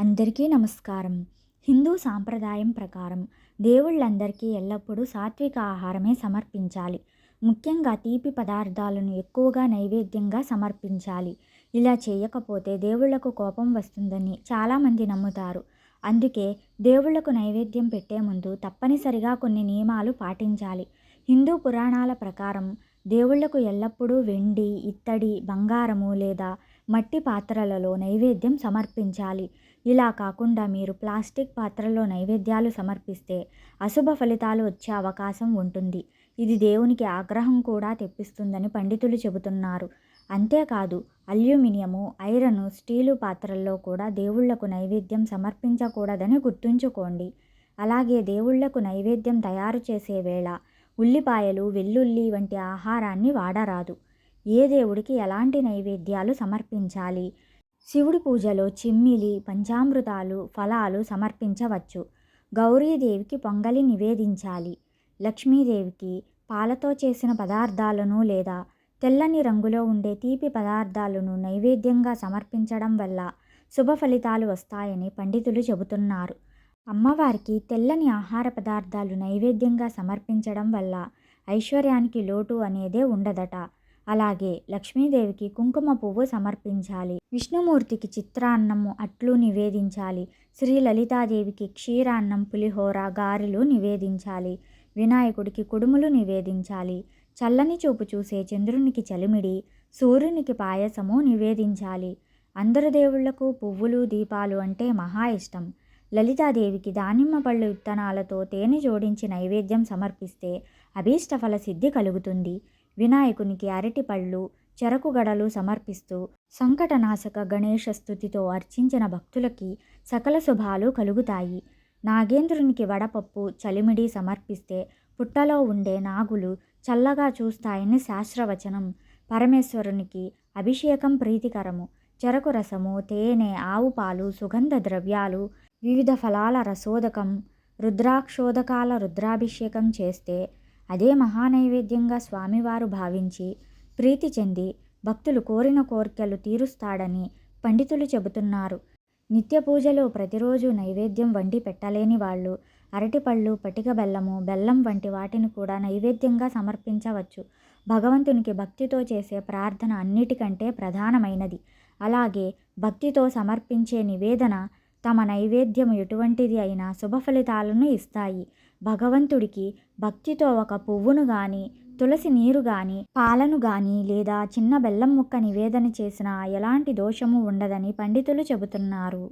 అందరికీ నమస్కారం. హిందూ సాంప్రదాయం ప్రకారం దేవుళ్ళందరికీ ఎల్లప్పుడూ సాత్విక ఆహారమే సమర్పించాలి. ముఖ్యంగా తీపి పదార్థాలను ఎక్కువగా నైవేద్యంగా సమర్పించాలి. ఇలా చేయకపోతే దేవుళ్ళకు కోపం వస్తుందని చాలామంది నమ్ముతారు. అందుకే దేవుళ్ళకు నైవేద్యం పెట్టే ముందు తప్పనిసరిగా కొన్ని నియమాలు పాటించాలి. హిందూ పురాణాల ప్రకారం దేవుళ్ళకు ఎల్లప్పుడూ వెండి ఇత్తడి బంగారము లేదా మట్టి పాత్రలలో నైవేద్యం సమర్పించాలి. ఇలా కాకుండా మీరు ప్లాస్టిక్ పాత్రలో నైవేద్యాలు సమర్పిస్తే అశుభ ఫలితాలు వచ్చే అవకాశం ఉంటుంది. ఇది దేవునికి ఆగ్రహం కూడా తెప్పిస్తుందని పండితులు చెబుతున్నారు. అంతేకాదు అల్యూమినియము ఐరను స్టీలు పాత్రల్లో కూడా దేవుళ్ళకు నైవేద్యం సమర్పించకూడదని గుర్తుంచుకోండి. అలాగే దేవుళ్ళకు నైవేద్యం తయారు చేసే వేళ ఉల్లిపాయలు వెల్లుల్లి వంటి ఆహారాన్ని వాడరాదు. ఏ దేవుడికి ఎలాంటి నైవేద్యాలు సమర్పించాలి? శివుడి పూజలో చిమ్మిలి పంచామృతాలు ఫలాలు సమర్పించవచ్చు. గౌరీదేవికి పొంగలి నివేదించాలి. లక్ష్మీదేవికి పాలతో చేసిన పదార్థాలను లేదా తెల్లని రంగులో ఉండే తీపి పదార్థాలను నైవేద్యంగా సమర్పించడం వల్ల శుభ ఫలితాలు వస్తాయని పండితులు చెబుతున్నారు. అమ్మవారికి తెల్లని ఆహార పదార్థాలు నైవేద్యంగా సమర్పించడం వల్ల ఐశ్వర్యానికి లోటు అనేదే ఉండదట. అలాగే లక్ష్మీదేవికి కుంకుమ పువ్వు సమర్పించాలి. విష్ణుమూర్తికి చిత్రాన్నము అట్లు నివేదించాలి. శ్రీ లలితాదేవికి క్షీరాన్నం పులిహోర గారెలు నివేదించాలి. వినాయకుడికి కుడుములు నివేదించాలి. చల్లని చూపు చూసే చంద్రునికి చలిమిడి సూర్యునికి పాయసము నివేదించాలి. అందరు దేవుళ్ళకు పువ్వులు దీపాలు అంటే మహా ఇష్టం. లలితాదేవికి దానిమ్మ పళ్ళు విత్తనాలతో తేనె జోడించి నైవేద్యం సమర్పిస్తే అభీష్టఫల సిద్ధి కలుగుతుంది. వినాయకునికి అరటిపళ్ళు చెరకు గడలు సమర్పిస్తూ సంకటనాశక గణేష స్థుతితో అర్చించిన భక్తులకి సకల శుభాలు కలుగుతాయి. నాగేంద్రునికి వడపప్పు చలిమిడి సమర్పిస్తే పుట్టలో ఉండే నాగులు చల్లగా చూస్తాయని శాస్త్రవచనం. పరమేశ్వరునికి అభిషేకం ప్రీతికరము. చెరకు రసము తేనె ఆవు పాలు సుగంధ ద్రవ్యాలు వివిధ ఫలాల రసోదకం రుద్రాక్షోదకాల రుద్రాభిషేకం చేస్తే అదే మహానైవేద్యంగా స్వామివారు భావించి ప్రీతి చెంది భక్తులు కోరిన కోరికలు తీరుస్తాడని పండితులు చెబుతున్నారు. నిత్య పూజలో ప్రతిరోజు నైవేద్యం వండి పెట్టలేని వాళ్ళు అరటిపళ్ళు పటిక బెల్లము బెల్లం వంటి వాటిని కూడా నైవేద్యంగా సమర్పించవచ్చు. భగవంతునికి భక్తితో చేసే ప్రార్థన అన్నిటికంటే ప్రధానమైనది. అలాగే భక్తితో సమర్పించే నివేదన తమ నైవేద్యం ఎటువంటిది అయినా శుభ ఫలితాలను ఇస్తాయి. భగవంతుడికి భక్తితో ఒక పువ్వును గాని తులసి నీరు గాని పాలను గాని లేదా చిన్న బెల్లం ముక్క నివేదన చేసినా ఎలాంటి దోషము ఉండదని పండితులు చెబుతున్నారు.